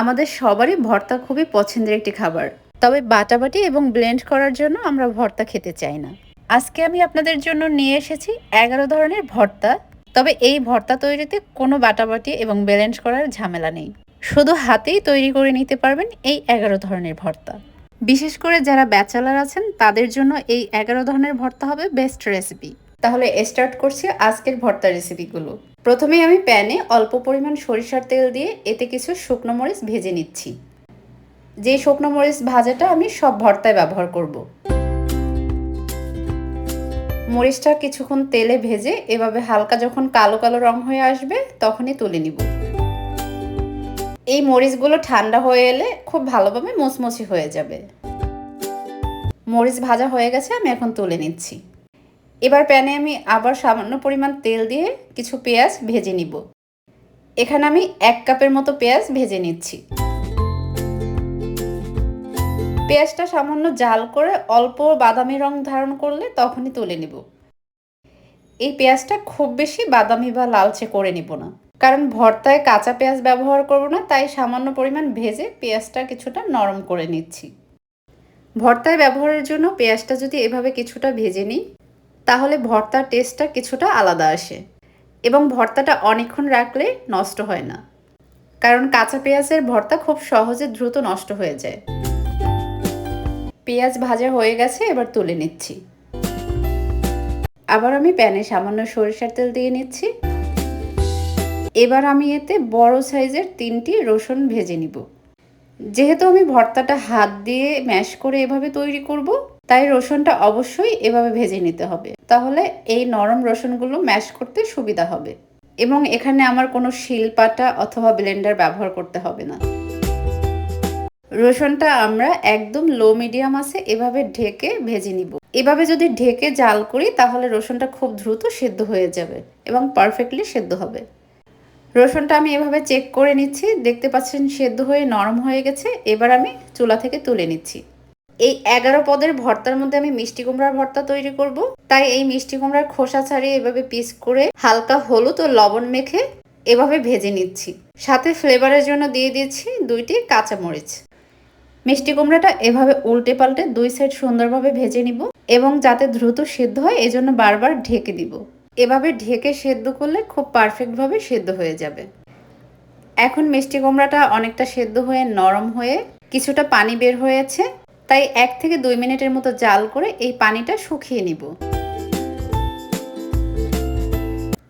আমাদের সবারই ভর্তা খুবই পছন্দের একটি খাবার। তবে বাটাবাটি এবং ব্লেন্ড করার জন্য আমরা ভর্তা খেতে চাই না। আজকে আমি আপনাদের জন্য নিয়ে এসেছি এগারো ধরনের ভর্তা। তবে এই ভর্তা তৈরিতে কোনো বাটাবাটি এবং ব্লেন্ড করার ঝামেলা নেই। শুধু হাতেই তৈরি করে নিতে পারবেন এই এগারো ধরনের ভর্তা। বিশেষ করে যারা ব্যাচেলার আছেন, তাদের জন্য এই এগারো ধরনের ভর্তা হবে বেস্ট রেসিপি তাহলে স্টার্ট করছি আজকের ভর্তা রেসিপিগুলো প্রথমে আমি প্যানে অল্প পরিমাণ সরিষার তেল দিয়ে এতে কিছু শুকনো মরিচ ভেজে নিচ্ছি। যে শুকনো মরিচ ভাজাটা আমি সব ভর্তায় ব্যবহার করব। মরিচটা কিছুক্ষণ তেলে ভেজে এভাবে হালকা যখন কালো কালো রং হয়ে আসবে তখনই তুলে নিব। এই মরিচগুলো ঠান্ডা হয়ে এলে খুব ভালোভাবে মুচমুচি হয়ে যাবে। মরিচ ভাজা হয়ে গেছে, আমি এখন তুলে নিচ্ছি। এবার প্যানে আমি আবার সামান্য পরিমাণ তেল দিয়ে কিছু পেঁয়াজ ভেজে নিব। এখানে আমি এক কাপের মতো পেঁয়াজ ভেজে নিচ্ছি। পেঁয়াজটা সামান্য জাল করে অল্প বাদামি রং ধারণ করলে তখনই তুলে নিব। এই পেঁয়াজটা খুব বেশি বাদামি বা লালচে করে নিব না। কারণ ভর্তায় কাঁচা পেঁয়াজ ব্যবহার করব না, তাই সামান্য পরিমাণ ভেজে পেঁয়াজটা কিছুটা নরম করে নিচ্ছি। ভর্তায় ব্যবহারের জন্য পেঁয়াজটা যদি এভাবে কিছুটা ভেজে নিই তাহলে ভর্তার টেস্টটা কিছুটা আলাদা আসে। এবং ভর্তাটা অনেকক্ষণ রাখলে নষ্ট হয় না। কারণ কাঁচা পেঁয়াজের ভর্তা খুব সহজে দ্রুত নষ্ট হয়ে যায়। পেঁয়াজ ভাজা হয়ে গেছে, এবার তুলে নিচ্ছি। আবার আমি প্যানে সামান্য সরিষার তেল দিয়ে নিচ্ছি। এবার আমি এতে বড় সাইজের তিনটি রসুন ভেজে নিব। যেহেতু আমি ভর্তাটা হাত দিয়ে ম্যাশ করে এভাবে তৈরি করব, তাই রসুনটা অবশ্যই এভাবে ভেজে নিতে হবে। তাহলে এই নরম রসুনগুলো ম্যাশ করতে সুবিধা হবে। এবং এখানে আমার কোনো শিলপাটা অথবা ব্লেন্ডার ব্যবহার করতে হবে না। রসুনটা আমরা একদম লো মিডিয়াম আছে, এভাবে ঢেকে ভেজে নিব। এভাবে যদি ঢেকে জাল করি, তাহলে রসুনটা খুব দ্রুত সেদ্ধ হয়ে যাবে এবং পারফেক্টলি সেদ্ধ হবে। রসুনটা আমি এভাবে চেক করে নিচ্ছি, দেখতে পাচ্ছেন সেদ্ধ হয়ে নরম হয়ে গেছে। এবার আমি চুলা থেকে তুলে নিচ্ছি। এই এগারো পদের ভর্তার মধ্যে আমি মিষ্টি কুমড়ার ভর্তা তৈরি করব। তাই এই মিষ্টি কুমড়ার খোসা ছাড়িয়ে এভাবে পিস করে হালকা হলুদ ও লবণ মেখে এভাবে ভেজে নিচ্ছি। সাথে ফ্লেভারের জন্য দিয়ে দিয়েছি দুইটি কাঁচামরিচ। মিষ্টি কুমড়াটা এভাবে উল্টে পাল্টে দুই সাইড সুন্দরভাবে ভেজে নিব এবং যাতে দ্রুত সিদ্ধ হয়, এজন্য বারবার ঢেকে দিব। এভাবে ঢেকে সেদ্ধ করলে খুব পারফেক্টভাবে সেদ্ধ হয়ে যাবে। এখন মিষ্টি কুমড়াটা অনেকটা সেদ্ধ হয়ে নরম হয়ে কিছুটা পানি বের হয়েছে। তাই এক থেকে দুই মিনিটের মতো জাল করে এই পানিটা শুকিয়ে নিব।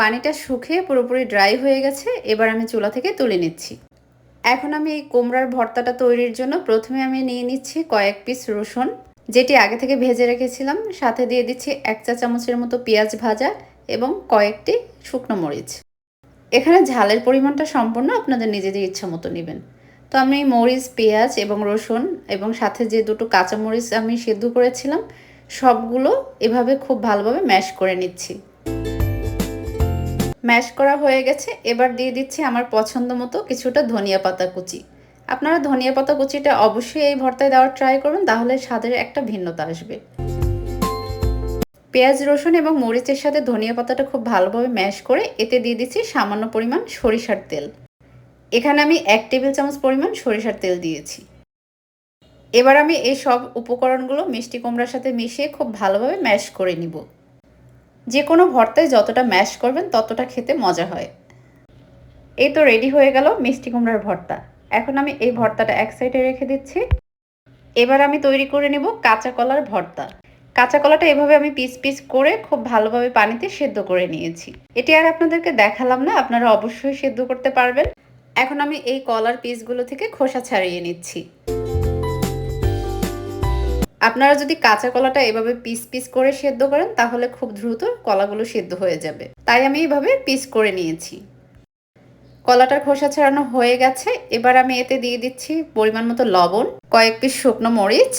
পানিটা শুকিয়ে পুরোপুরি ড্রাই হয়ে গেছে, এবার আমি চুলা থেকে তুলে নিচ্ছি। এখন আমি এই কুমড়ার ভর্তাটা তৈরির জন্য প্রথমে আমি নিয়ে নিচ্ছি কয়েক পিস রসুন, যেটি আগে থেকে ভেজে রেখেছিলাম, সাথে দিয়ে দিচ্ছি এক চা চামচের মতো পেঁয়াজ ভাজা এবং কয়েকটি শুকনো মরিচ। এখানে ঝালের পরিমাণটা সম্পূর্ণ আপনাদের নিজেদের ইচ্ছা মতো নেবেন। তো আমি মরিচ, পেঁয়াজ এবং রসুন এবং সাথে যে দুটো কাঁচামরিচ আমি সেদ্ধ করেছিলাম, সবগুলো এভাবে খুব ভালোভাবে ম্যাশ করে নিচ্ছি। ম্যাশ করা হয়ে গেছে, এবার দিয়ে দিচ্ছি আমার পছন্দ মতো কিছুটা ধনিয়া পাতা কুচি। আপনারা ধনিয়া পাতা কুচিটা অবশ্যই এই ভর্তায় দেওয়ার ট্রাই করবেন তাহলে স্বাদের একটা ভিন্নতা আসবে। পেঁয়াজ, রসুন এবং মরিচের সাথে ধনিয়া পাতাটা খুব ভালোভাবে ম্যাশ করে এতে দিয়ে দিচ্ছি সামান্য পরিমাণ সরিষার তেল। এখানে আমি এক টেবিল চামচ পরিমাণ সরিষার তেল দিয়েছি। এবার আমি এই সব উপকরণগুলো মিষ্টি কুমড়ার সাথে মিশিয়ে খুব ভালোভাবে ম্যাশ করে নিব। যে কোনো ভর্তায় যতটা ম্যাশ করবেন ততটা খেতে মজা হয়। এই তো রেডি হয়ে গেল মিষ্টি কুমড়ার ভর্তা। এখন আমি এই ভর্তাটা এক সাইডে রেখে দিচ্ছি। এবার আমি তৈরি করে নেব কাঁচা কলার ভর্তা। কাঁচা কলাটা এভাবে আমি পিস পিস করে খুব ভালোভাবে পানিতে সেদ্ধ করে নিয়েছি। এটি আর আপনাদেরকে দেখালাম না, আপনারা অবশ্যই সেদ্ধ করতে পারবেন। এখন আমি এই কলার পিসগুলো থেকে খোসা ছাড়িয়ে নিচ্ছি। আপনারা যদি কাঁচা কলাটা এভাবে পিস পিস করে সেদ্ধ করেন, তাহলে খুব দ্রুত কলাগুলো সেদ্ধ হয়ে যাবে। তাই আমি এইভাবে পিস করে নিয়েছি। কলাটার খোসা ছাড়ানো হয়ে গেছে। এবার আমি এতে দিয়ে দিচ্ছি পরিমাণ মতো লবণ, কয়েক পিস শুকনো মরিচ,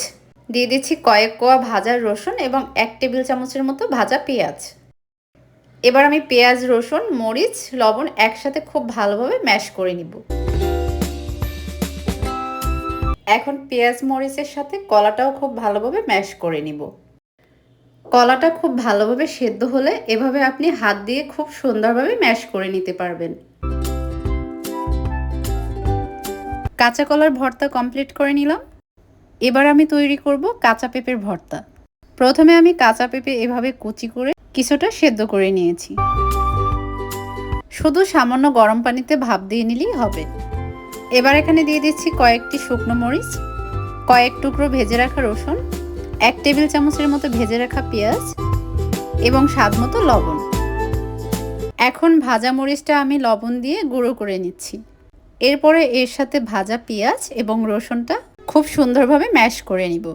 দিয়ে দিচ্ছি কয়েক কোয়া ভাজা রসুন এবং এক টেবিল চামচের মতো ভাজা পেঁয়াজ। এবার আমি পেঁয়াজ, রসুন, মরিচ, লবণ একসাথে খুব ভালোভাবে ম্যাশ করে নিব। এখন পেঁয়াজ, মরিচের সাথে কলাটাও খুব ভালোভাবে ম্যাশ করে নিব। কলাটা খুব ভালোভাবে সেদ্ধ হলে এভাবে আপনি হাত দিয়ে খুব সুন্দরভাবে ম্যাশ করে নিতে পারবেন। কাঁচা কলার ভর্তা কমপ্লিট করে নিলাম। এবার আমি তৈরি করব কাঁচা পেঁপের ভর্তা। প্রথমে আমি কাঁচা পেঁপে এভাবে কুচি করে কিছুটা সেদ্ধ করে নিয়েছি। শুধু সামান্য গরম পানিতে ভাপ দিয়ে নিলেই হবে। এবার এখানে দিয়ে দিচ্ছি কয়েকটি শুকনো মরিচ, কয়েক টুকরো ভেজে রাখা রসুন, এক টেবিল চামচের মতো ভেজে রাখা পেঁয়াজ এবং স্বাদ মতো লবণ। এখন ভাজা মরিচটা আমি লবণ দিয়ে গুঁড়ো করে নিচ্ছি। এরপরে এর সাথে ভাজা পেঁয়াজ এবং রসুনটা খুব সুন্দরভাবে ম্যাশ করে নিব।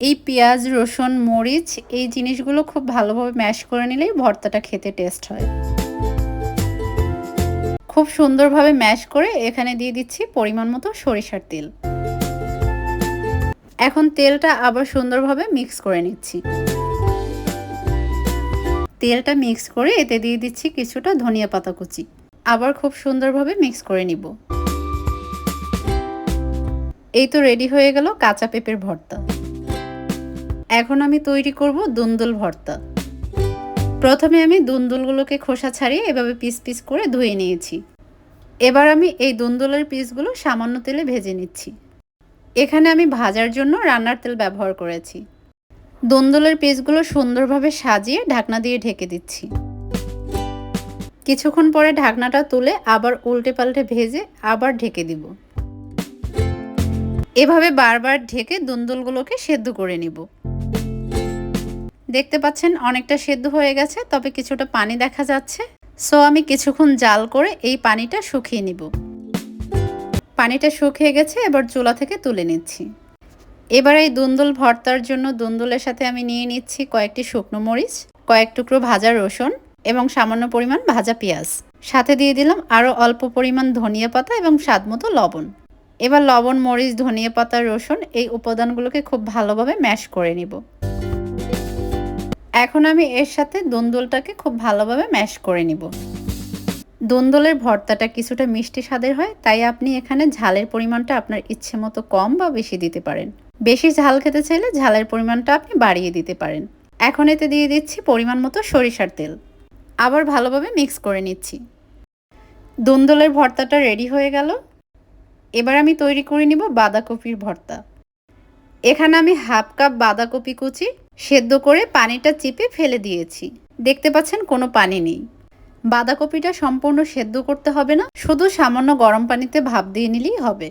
এই পেঁয়াজ, রসুন, মরিচ এই জিনিসগুলো খুব ভালোভাবে ম্যাশ করে নিলেই ভর্তাটা খেতে টেস্ট হয়। খুব সুন্দরভাবে ম্যাশ করে এখানে দিয়ে দিচ্ছি পরিমাণ মতো সরিষার তেল। এখন তেলটা আবার সুন্দরভাবে মিক্স করে নিচ্ছি। তেলটা মিক্স করে এতে দিয়ে দিচ্ছি কিছুটা ধনিয়া পাতা কুচি। আবার খুব সুন্দরভাবে মিক্স করে নিব। এই তো রেডি হয়ে গেল কাঁচা পেঁপের ভর্তা। এখন আমি তৈরি করব দুন্দুল ভর্তা। প্রথমে আমি দুন্দুলগুলোকে খোসা ছাড়িয়ে এভাবে পিস পিস করে ধুয়ে নিয়েছি। এবার আমি এই দুন্দুলের পিসগুলো সামান্য তেলে ভেজে নিচ্ছি। এখানে আমি ভাজার জন্য রান্নার তেল ব্যবহার করেছি। দুন্দুলের পিসগুলো সুন্দরভাবে সাজিয়ে ঢাকনা দিয়ে ঢেকে দিচ্ছি। কিছুক্ষণ পরে ঢাকনাটা তুলে আবার উল্টে পাল্টে ভেজে আবার ঢেকে দিব। এভাবে বারবার ঢেকে দুন্দুলগুলোকে সেদ্ধ করে নিব। দেখতে পাচ্ছেন অনেকটা সেদ্ধ হয়ে গেছে, তবে কিছুটা পানি দেখা যাচ্ছে। সো আমি কিছুক্ষণ জাল করে এই পানিটা শুকিয়ে নিব। পানিটা শুকিয়ে গেছে, এবার চুলা থেকে তুলে নিচ্ছি। এবার এই দুন্দুল ভর্তার জন্য দুন্দুলের সাথে আমি নিয়ে নিচ্ছি কয়েকটি শুকনো মরিচ, কয়েক টুকরো ভাজা রসুন এবং সামান্য পরিমাণ ভাজা পেঁয়াজ। সাথে দিয়ে দিলাম আরও অল্প পরিমাণ ধনিয়া পাতা এবং স্বাদ মতো লবণ। এবার লবণ, মরিচ, ধনিয়া পাতা, রসুন এই উপাদানগুলোকে খুব ভালোভাবে ম্যাশ করে নিব। এখন আমি এর সাথে দুন্দুলটাকে খুব ভালোভাবে ম্যাশ করে নিব। দুন্দুলের ভর্তাটা কিছুটা মিষ্টি স্বাদের হয়, তাই আপনি এখানে ঝালের পরিমাণটা আপনার ইচ্ছে মতো কম বা বেশি দিতে পারেন। বেশি ঝাল খেতে চাইলে ঝালের পরিমাণটা আপনি বাড়িয়ে দিতে পারেন। এখন এতে দিয়ে দিচ্ছি পরিমাণ মতো সরিষার তেল। আবার ভালোভাবে মিক্স করে নিচ্ছি। দুন্দুলের ভর্তাটা রেডি হয়ে গেল। এবার আমি তৈরি করে নিব বাঁধাকপির ভর্তা। এখানে আমি হাফ কাপ বাঁধাকপি কুচি সেদ্ধ করে পানিটা চিপে ফেলে দিয়েছি। দেখতে পাচ্ছেন কোনো পানি নেই। বাঁধাকপিটা সম্পূর্ণ সেদ্ধ করতে হবে না, শুধু সামান্য গরম পানিতে ভাপ দিয়ে নিলেই হবে।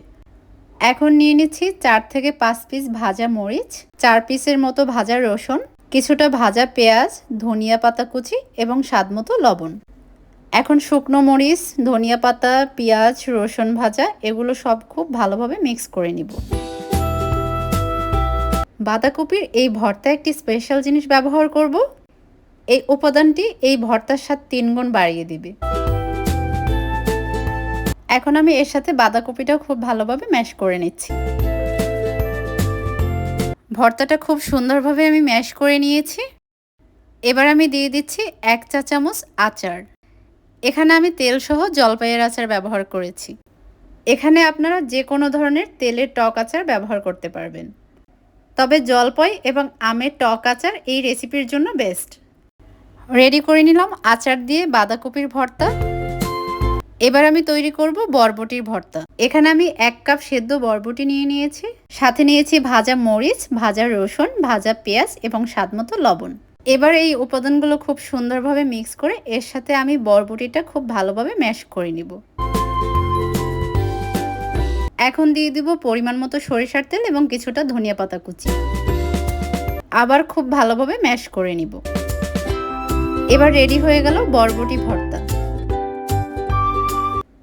এখন নিয়ে নিচ্ছি চার থেকে পাঁচ পিস ভাজা মরিচ, চার পিসের মতো ভাজা রসুন, কিছুটা ভাজা পেঁয়াজ, ধনিয়া পাতা কুচি এবং স্বাদ মতো লবণ। এখন শুকনো মরিচ, ধনিয়া পাতা, পেঁয়াজ, রসুন ভাজা, এগুলো সব খুব ভালোভাবে মিক্স করে নিব। বাঁধাকপির এই ভর্তা একটি স্পেশাল জিনিস ব্যবহার করব। এই উপাদানটি এই ভর্তার স্বাদ তিন গুণ বাড়িয়ে দিবে। এখন আমি এর সাথে বাঁধাকপিটাও খুব ভালোভাবে ম্যাশ করে নিচ্ছি। ভর্তাটা খুব সুন্দরভাবে আমি ম্যাশ করে নিয়েছি। এবার আমি দিয়ে দিচ্ছি এক চা চামচ আচার। এখানে আমি তেলসহ জলপাইয়ের আচার ব্যবহার করেছি। এখানে আপনারা যে কোনো ধরনের তেলের টক আচার ব্যবহার করতে পারবেন। তবে জলপাই এবং আমের টক আচার এই রেসিপির জন্য বেস্ট। রেডি করে নিলাম আচার দিয়ে বাঁধাকপির ভর্তা। এবার আমি তৈরি করব বরবটির ভর্তা। এখানে আমি এক কাপ সেদ্ধ বরবটি নিয়ে নিয়েছি। সাথে নিয়েছি ভাজা মরিচ, ভাজা রসুন, ভাজা পেঁয়াজ এবং স্বাদমতো লবণ। এবার এই উপাদানগুলো খুব সুন্দরভাবে মিক্স করে এর সাথে আমি বরবটিটা খুব ভালোভাবে ম্যাশ করে নিব। এখন দিয়ে দিব পরিমাণ মতো সরিষার তেল এবং কিছুটা ধনিয়া পাতা কুচি। আবার খুব ভালোভাবে ম্যাশ করে নিব। এবার রেডি হয়ে গেল বরবটি ভর্তা।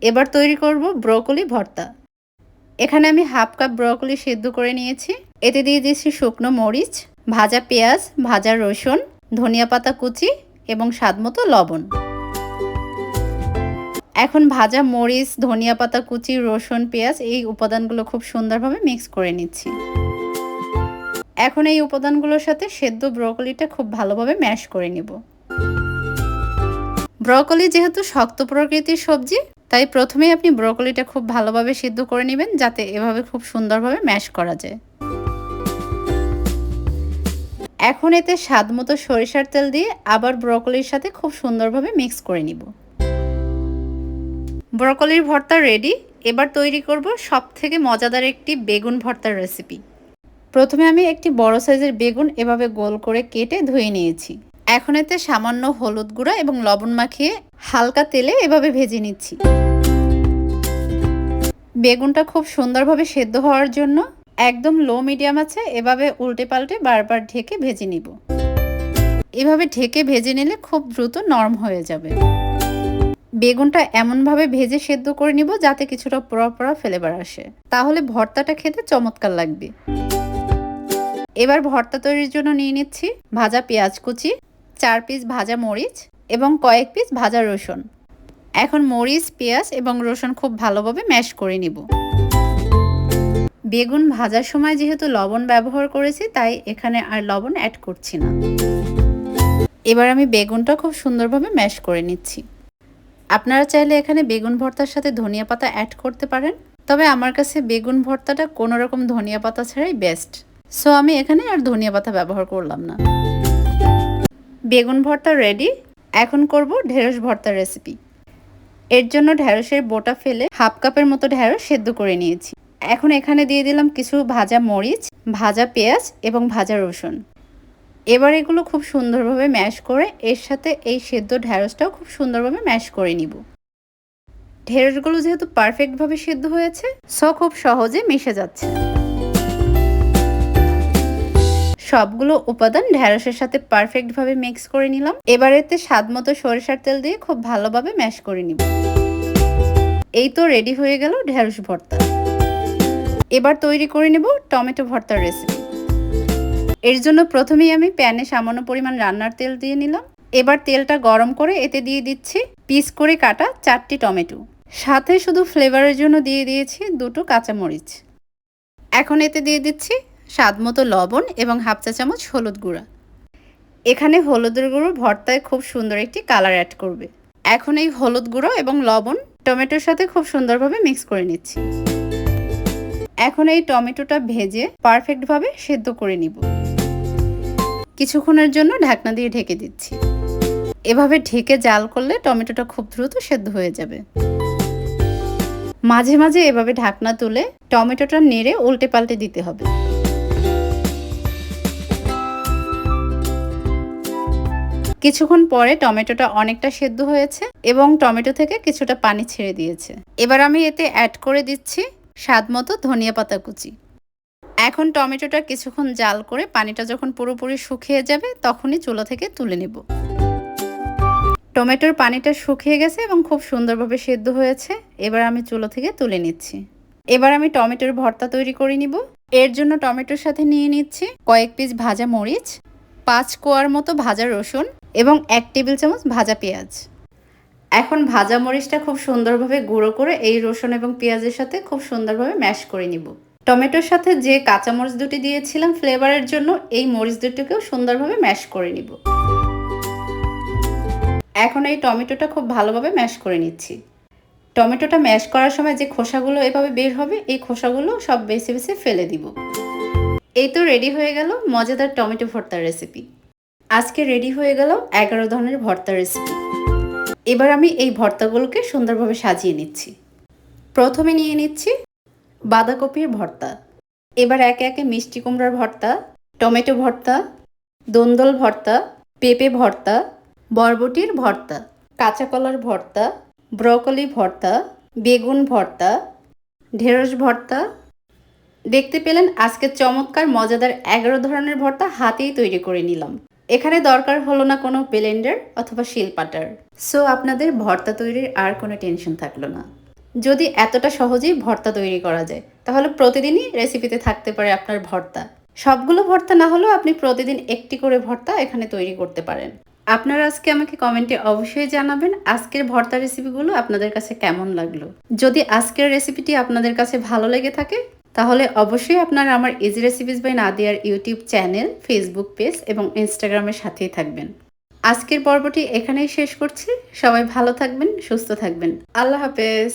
এবার তৈরি করব ব্রকলি ভর্তা। এখানে আমি হাফ কাপ ব্রকলি সেদ্ধ করে নিয়েছি। এতে দিয়ে দিয়েছি শুকনো মরিচ ভাজা পেঁয়াজ, ভাজা রসুন, ধনিয়া পাতা কুচি এবং স্বাদমতো লবণ। এখন ভাজা মরিচ, ধনিয়া পাতা কুচি, রসুন, পেঁয়াজ এই উপাদানগুলো খুব সুন্দরভাবে মিক্স করে নিচ্ছি। এখন এই উপাদানগুলোর সাথে সেদ্ধ ব্রকলিটা খুব ভালোভাবে ম্যাশ করে নিব। ব্রকলি যেহেতু শক্ত প্রকৃতির সবজি, তাই প্রথমেই আপনি ব্রকলিটা খুব ভালোভাবে সিদ্ধ করে নেবেন যাতে এভাবে খুব সুন্দরভাবে ম্যাশ করা যায়। এখন এতে স্বাদ মতো সরিষার তেল দিয়ে আবার ব্রকলির সাথে খুব সুন্দরভাবে মিক্স করে নিব। ব্রকলির ভর্তা রেডি এবার তৈরি করব সব থেকে মজাদার একটি বেগুন ভর্তার রেসিপি প্রথমে আমি একটি বড় সাইজের বেগুন এভাবে গোল করে কেটে ধুয়ে নিয়েছি। এখন এতে সামান্য হলুদ গুঁড়া এবং লবণ মাখিয়ে হালকা তেলে এভাবে ভেজে নিচ্ছি। বেগুনটা খুব সুন্দরভাবে সেদ্ধ হওয়ার জন্য একদম লো মিডিয়াম আছে, এভাবে উল্টে পাল্টে বারবার ঢেকে ভেজে নিব। এভাবে ঢেকে ভেজে নিলে খুব দ্রুত নরম হয়ে যাবে। বেগুনটা এমনভাবে ভেজে সেদ্ধ করে নিব যাতে কিছুটা পোড়া পোড়া ফ্লেভার আসে। তাহলে ভর্তাটা খেতে চমৎকার লাগবে। এবার ভর্তা তৈরির জন্য নিয়ে নিচ্ছি ভাজা পেঁয়াজ কুচি, চার পিস ভাজা মরিচ এবং কয়েক পিস ভাজা রসুন। এখন মরিচ, পেঁয়াজ এবং রসুন খুব ভালোভাবে ম্যাশ করে নিব। বেগুন ভাজার সময় যেহেতু লবণ ব্যবহার করেছি, তাই এখানে আর লবণ অ্যাড করছি না। এবার আমি বেগুনটা খুব সুন্দরভাবে ম্যাশ করে নিচ্ছি। আপনারা চাইলে এখানে বেগুন ভর্তার সাথে ধনিয়া পাতা অ্যাড করতে পারেন, তবে আমার কাছে বেগুন ভর্তাটা কোনো রকম ধনিয়া পাতা ছাড়াই বেস্ট সো আমি এখানে আর ধনিয়া পাতা ব্যবহার করলাম না। বেগুন ভর্তা রেডি এখন করব ঢেঁড়স ভর্তার রেসিপি এর জন্য ঢেঁড়সের বোটা ফেলে হাফ কাপের মতো ঢেঁড়স সেদ্ধ করে নিয়েছি। এখন এখানে দিয়ে দিলাম কিছু ভাজা মরিচ, ভাজা পেঁয়াজ এবং ভাজা রসুন। এবার এগুলো খুব সুন্দরভাবে ম্যাশ করে এর সাথে এই সেদ্ধ ঢ্যাঁড়সটাও খুব সুন্দরভাবে ম্যাশ করে নিব। ঢেঁড়সগুলো যেহেতু পারফেক্টভাবে সেদ্ধ হয়েছে, সো খুব সহজে মিশে যাচ্ছে। সবগুলো উপাদান ঢ্যাঁড়সের সাথে পারফেক্টভাবে মিক্স করে নিলাম। এবার এতে স্বাদ মতো সরিষার তেল দিয়ে খুব ভালোভাবে ম্যাশ করে নিব। এই তো রেডি হয়ে গেল ঢ্যাঁড়স ভর্তা। এবার তৈরি করে নেব টমেটো ভর্তার রেসিপি এর জন্য প্রথমেই আমি প্যানে সামান্য পরিমাণ রান্নার তেল দিয়ে নিলাম। এবার তেলটা গরম করে এতে দিয়ে দিচ্ছি পিস করে কাটা চারটি টমেটো। সাথে শুধু ফ্লেভারের জন্য দিয়ে দিয়েছি দুটো কাঁচামরিচ। এখন এতে দিয়ে দিচ্ছি স্বাদ মতো লবণ এবং হাফ চা চামচ হলুদ গুঁড়া। এখানে হলুদের গুঁড়ো ভর্তায় খুব সুন্দর একটি কালার অ্যাড করবে। এখন এই হলুদ গুঁড়ো এবং লবণ টমেটোর সাথে খুব সুন্দরভাবে মিক্স করে নিচ্ছি। এখন এই টমেটোটা ভেজে পারফেক্টভাবে সেদ্ধ করে নিব। কিছুক্ষণের জন্য ঢাকনা দিয়ে ঢেকে দিচ্ছি। এভাবে ঢেকে জাল করলে টমেটোটা খুব দ্রুত সেদ্ধ হয়ে যাবে। মাঝে মাঝে এভাবে ঢাকনা তুলে টমেটোটা নেড়ে উল্টে পাল্টে দিতে হবে। কিছুক্ষণ পরে টমেটোটা অনেকটা সেদ্ধ হয়েছে এবং টমেটো থেকে কিছুটা পানি ছেড়ে দিয়েছে। এবার আমি এতে অ্যাড করে দিচ্ছি স্বাদ মতো ধনিয়া পাতা কুচি। এখন টমেটোটা কিছুক্ষণ জাল করে পানিটা যখন পুরোপুরি শুকিয়ে যাবে, তখনই চুলা থেকে তুলে নেব। টমেটোর পানিটা শুকিয়ে গেছে এবং খুব সুন্দরভাবে সেদ্ধ হয়েছে। এবার আমি চুলো থেকে তুলে নিচ্ছি। এবার আমি টমেটোর ভর্তা তৈরি করে নিব। এর জন্য টমেটোর সাথে নিয়ে নিচ্ছি কয়েক পিস ভাজা মরিচ, পাঁচ কোয়ার মতো ভাজা রসুন এবং এক টেবিল চামচ ভাজা পেঁয়াজ। এখন ভাজা মরিচটা খুব সুন্দরভাবে গুঁড়ো করে এই রসুন এবং পেঁয়াজের সাথে খুব সুন্দরভাবে ম্যাশ করে নিব। টমেটোর সাথে যে কাঁচা মরিচ দুটি দিয়েছিলাম ফ্লেভারের জন্য এই মরিচ দুটিকেও সুন্দরভাবে ম্যাশ করে নিব। এখন এই টমেটোটা খুব ভালোভাবে ম্যাশ করে নিচ্ছি। টমেটোটা ম্যাশ করার সময় যে খোসাগুলো এভাবে বের হবে, এই খোসাগুলো সব বেছে বেছে ফেলে দিব। এই তো রেডি হয়ে গেল মজাদার টমেটো ভর্তার রেসিপি। আজকে রেডি হয়ে গেল এগারো ধরনের ভর্তার রেসিপি। এবার আমি এই ভর্তাগুলোকে সুন্দরভাবে সাজিয়ে নিচ্ছি। প্রথমে নিয়ে নিচ্ছি বাঁধাকপির ভর্তা। এবার একে একে মিষ্টি কুমড়ার ভর্তা, টমেটো ভর্তা, দন্দল ভর্তা, পেঁপে ভর্তা, বরবটির ভর্তা, কাঁচা কলার ভর্তা, ব্রকলি ভর্তা, বেগুন ভর্তা, ঢেঁড়স ভর্তা। দেখতে পেলেন আজকে চমৎকার, মজাদার এগারো ধরনের ভর্তা হাতেই তৈরি করে নিলাম। এখানে দরকার হলো না কোনো ব্লেন্ডার অথবা শিলপাটার সো আপনাদের ভর্তা তৈরির আর কোনো টেনশন থাকল না। যদি এতটা সহজেই ভর্তা তৈরি করা যায়, তাহলে প্রতিদিনই রেসিপিতে থাকতে পারে আপনার ভর্তা। সবগুলো ভর্তা না হলেও আপনি প্রতিদিন একটি করে ভর্তা এখানে তৈরি করতে পারেন। আপনারা আজকে আমাকে কমেন্টে অবশ্যই জানাবেন আজকের ভর্তা রেসিপিগুলো আপনাদের কাছে কেমন লাগল। যদি আজকের রেসিপিটি আপনাদের কাছে ভালো লেগে থাকে তাহলে অবশ্যই আপনারা আমার ইজি রেসিপিস বাই নাদিয়ার ইউটিউব চ্যানেল ফেসবুক পেজ এবং ইনস্টাগ্রামের সাথেই থাকবেন। আজকের পর্বটি এখানেই শেষ করছি। সবাই ভালো থাকবেন, সুস্থ থাকবেন। আল্লাহ হাফেজ।